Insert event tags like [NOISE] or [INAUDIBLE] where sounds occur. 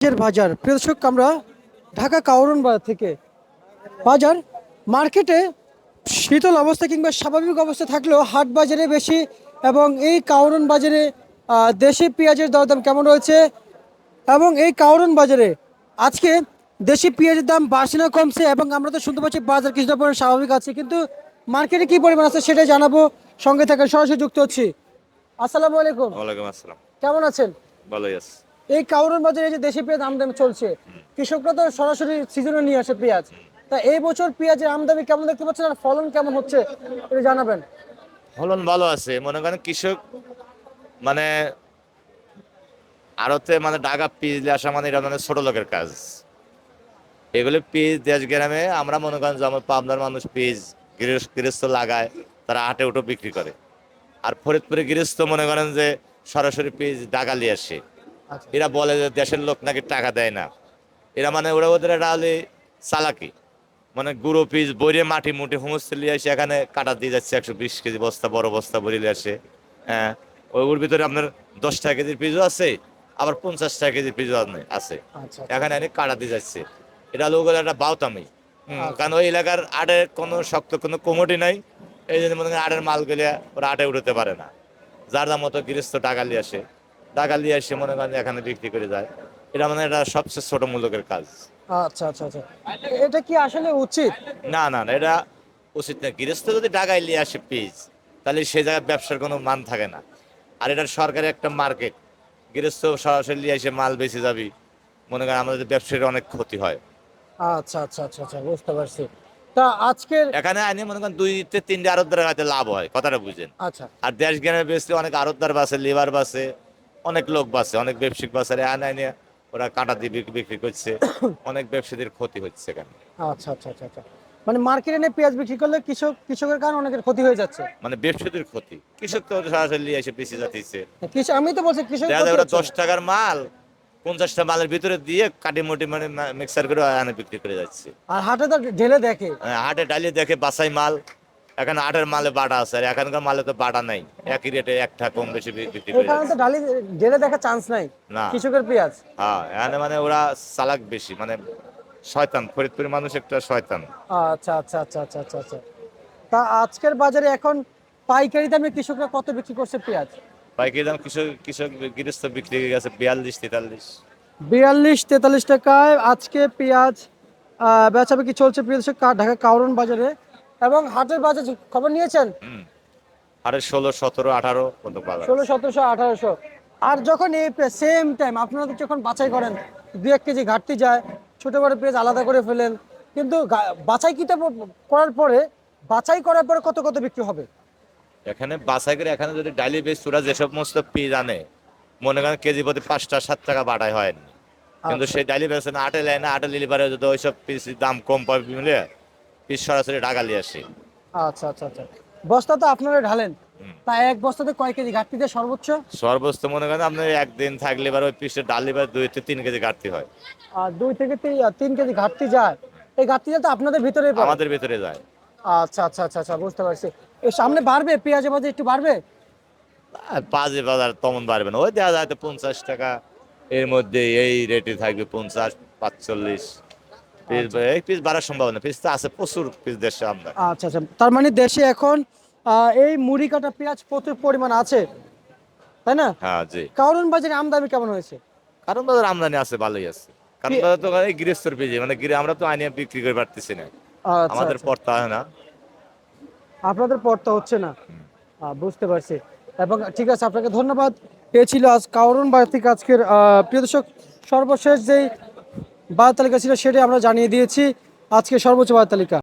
পেঁয়াজের বাজার। প্রিয় দর্শক আমরা ঢাকা কাউরন বাজার থেকে বাজার মার্কেটে শীতল অবস্থা কিংবা স্বাভাবিক অবস্থা থাকলেও হাট বাজারে বেশি এবং এই কাউরন বাজারে দেশি পেঁয়াজের দরদাম কেমন রয়েছে এবং এই কাউরন বাজারে আজকে দেশি পেঁয়াজের দাম বাড়ছে না কমছে এবং আমরা তো শুনতে পাচ্ছি বাজার কিছুটা পরিমাণ স্বাভাবিক আছে কিন্তু মার্কেটে কি পরিমাণ আছে সেটাই জানাব। সঙ্গে থাকা সরাসরি যুক্ত হচ্ছি। আসসালামু আলাইকুম। ওয়ালাইকুম আসসালাম। কেমন আছেন? ভালোই আছে। এই কাউরন বাজারে যে দেশি পেঁয়াজ আমদানি চলছে, কৃষকরা তো সরাসরি সিজনে নিয়ে আসে পেঁয়াজ। তা এই বছর পেঁয়াজের আমদানি কেমন দেখতে পাচ্ছেন আর ফলন কেমন হচ্ছে এটা জানাবেন? ফলন ভালো আছে, মনে করেন কৃষক মানে আড়তে মানে ডাগা পিস আসা মানে এটা মানে ছোট লোকের কাজ। এগুলো পিস দেশ গ্রামে আমরা মনে করেন যে আমার পাবনার মানুষ পিস গৃহস্থ লাগায়, তারা হাটে উঠে বিক্রি করে। আর ফরিদপুরে গৃহস্থ মনে করেন যে সরাসরি ডাকা নিয়ে আসে। এরা বলে যে দেশের লোক নাকি টাকা দেয় না। এরা মানে ওরা ওদের একটা হলে চালাকি। মানে গুঁড়ো পিস বইরে মাটি মুটি সমস্ত লিয়ে আসে এখানে কাটা দিয়ে যাচ্ছে একশো বিশ কেজি বস্তা বড় বস্তা বরিলে আসে। হ্যাঁ ওর ভিতরে আপনার দশ টাকা কেজির পিসও আছে আবার পঞ্চাশ টাকা কেজির পিসও আছে। আচ্ছা। এখানে এনে কাটা দিয়ে যাচ্ছে। এটা লোকের একটা বাউতামি। কারণ ওই এলাকার আটের কোনো শক্ত কোনো কমোডি নাই। এই জন্য মনে করেন আটের মাল গেলে ওরা আটে উঠতে পারে না। যার দাম মতো গৃহস্থ টাকা নিয়ে আসে। টাকা নিয়ে এসে মনে করেন এখানে বিক্রি করে যায়। এটা মানে এটা সবচেয়ে ছোট মূল্যকের কাজ। আচ্ছা আচ্ছা আচ্ছা। এটা কি আসলে উচিত? না না না এটা উচিত না। গৃহস্থ যদি টাকায় নিয়ে আসে পিস তাহলে সেই জায়গায় ব্যবসার কোনো মান থাকে না। আর এটার সরকারি একটা মার্কেট। গৃহস্থ সরাসরি নিয়ে এসে মাল বেঁচে যাবি। মনে করেন আমাদের ব্যবসায়ীর অনেক ক্ষতি হয়। আচ্ছা আচ্ছা আচ্ছা আচ্ছা বুঝতে পারছি। তা আজকের এখানে আইনে মনে করেন দুই তিনটে আরতদারের হয়তো লাভ হয় কথাটা বুঝেন। আচ্ছা। আর দেশ জ্ঞানের বেসতে অনেক আরতদার বাসে লেবার বাসে অনেক লোক বাসে অনেক ব্যবসায়িক বাসে আইনে আইনে ওরা কাঁটা দিয়ে বিক্রি- করছে। [COUGHS] অনেক ব্যবসায়ীদের ক্ষতি হচ্ছে এখানে। আচ্ছা আচ্ছা আচ্ছা আচ্ছা। মানে মার্কেটে এনে পেঁয়াজ বিক্রি করলে কৃষক কৃষকের কারণে অনেকের ক্ষতি হয়ে যাচ্ছে? মানে ব্যবসায়ীদের ক্ষতি। কৃষক তো সরাসরি নিয়ে এসে পিছিয়ে যাচ্ছে। কৃষক আমি তো বলছি কৃষক দেখা যায় ওরা দশ টাকার মাল পঞ্চাশটা মালের ভিতরে দিয়ে কাটি মুটি মানে মিক্সার করে আনে বিক্রি করে যাচ্ছে। আর হাটে তো ঢেলে দেখে। হ্যাঁ, হাটে ডালিয়ে দেখে বাসাই মাল। এখানে হাটের মালে বাটা আছে আর এখানকার মালে তো বাটা নাই। একই রেটে একটা কম বেশি বিক্রি করে এখানে তো ডালি ঢেলে দেখা চান্স নাই। না। কৃষকের পেঁয়াজ। হ্যাঁ এখানে মানে ওরা চালাক বেশি মানে শয়তান ফরিদপুরের মানুষ একটা শয়তান। আচ্ছা আচ্ছা আচ্ছা আচ্ছা আচ্ছা আচ্ছা। তা আজকের বাজারে এখন পাইকারি দামে কৃষকরা কত বিক্রি করছে পেঁয়াজ? পাইকারি দাম কৃষক কৃষক গৃহস্থ বিক্রি হয়ে গেছে বিয়াল্লিশ তেতাল্লিশ। বিয়াল্লিশ তেতাল্লিশ টাকায় আজকে পেঁয়াজ আহ, বেচা বিক্রি চলছে প্রিয় ঢাকা কাউরন বাজারে। এবং হাটের বাজার খবর নিয়েছেন? হুম। আরে ষোলো সতেরো আঠারো কত ষোলো সতেরোশো আঠারোশো। আর যখন এই সেম টাইম আপনারা যখন বাছাই করেন দু এক কেজি ঘাটতি যায় ছোট বড় পেঁয়াজ আলাদা করে ফেলেন কিন্তু বাছাই কিতে করার পরে বাছাই করার পরে কত কত বিক্রি হবে? এখানে বাসাই করে এখানে যদি ডালি বেশ ওরা যে সমস্ত পিস আনে মনে করেন কেজি প্রতি পাঁচটা সাত টাকা বাটাই হয়নি। কিন্তু সেই ডালি বেছে না আটে নেয় না আটে লিলি পারে যদি ওইসব পিস দাম কম পাবে মিলে পিস সরাসরি ঢাকা নিয়ে আসে। আচ্ছা আচ্ছা আচ্ছা। বস্তা তো আপনারা ঢালেন। তা এক বস্তাতে কয় কেজি ঘাটতি দেয় সর্বোচ্চ? সর্বোচ্চ মনে করেন আপনি একদিন থাকলে এবার ওই পিসের ডাল এবার দুই থেকে তিন কেজি ঘাটতি হয়। আর দুই থেকে তিন- কেজি ঘাটতি যায়। এই ঘাটতিটা তো আপনাদের ভিতরে আমাদের ভিতরে যায়। আচ্ছা আচ্ছা আচ্ছা আচ্ছা বুঝতে পারছি। এই সামনে বাড়বে? পেঁয়াজের বাজার একটু বাড়বে? পাঁচে বাজার তেমন পারবে না। ওই দেওয়া যায় তো পঞ্চাশ টাকা এর মধ্যে এই রেটে থাকবে পঞ্চাশ পাঁচচল্লিশ। পিস এই পিস বাড়ার সম্ভাবনা পিস তো আছে প্রচুর পিস দেশে আমরা আচ্ছা আচ্ছা। তার মানে দেশে এখন এই মুড়ি কাটা পেঁয়াজ প্রচুর পরিমাণ আছে তাই না? হ্যাঁ জি। কারণ বাজারে আমদানি কেমন হয়েছে? কারণ বাজার আমদানি আছে ভালোই আছে। কারণ বাজার তো এই গৃহস্থর মানে আমরা তো আইনে বিক্রি করে পারতেছি না। আচ্ছা, আমাদের আচ্ছা। পড়তে হয় না। আপনাদের পড়তা হচ্ছে না? বুঝতে পারছি। এবং ঠিক আছে আপনাকে ধন্যবাদ। পেয়েছিল আজ কারণ বাজার থেকে আজকের প্রিয় দর্শক সর্বশেষ যেই বাজার তালিকা ছিল সেটাই আমরা জানিয়ে দিয়েছি। আজকে সর্বোচ্চ বাজার তালিকা।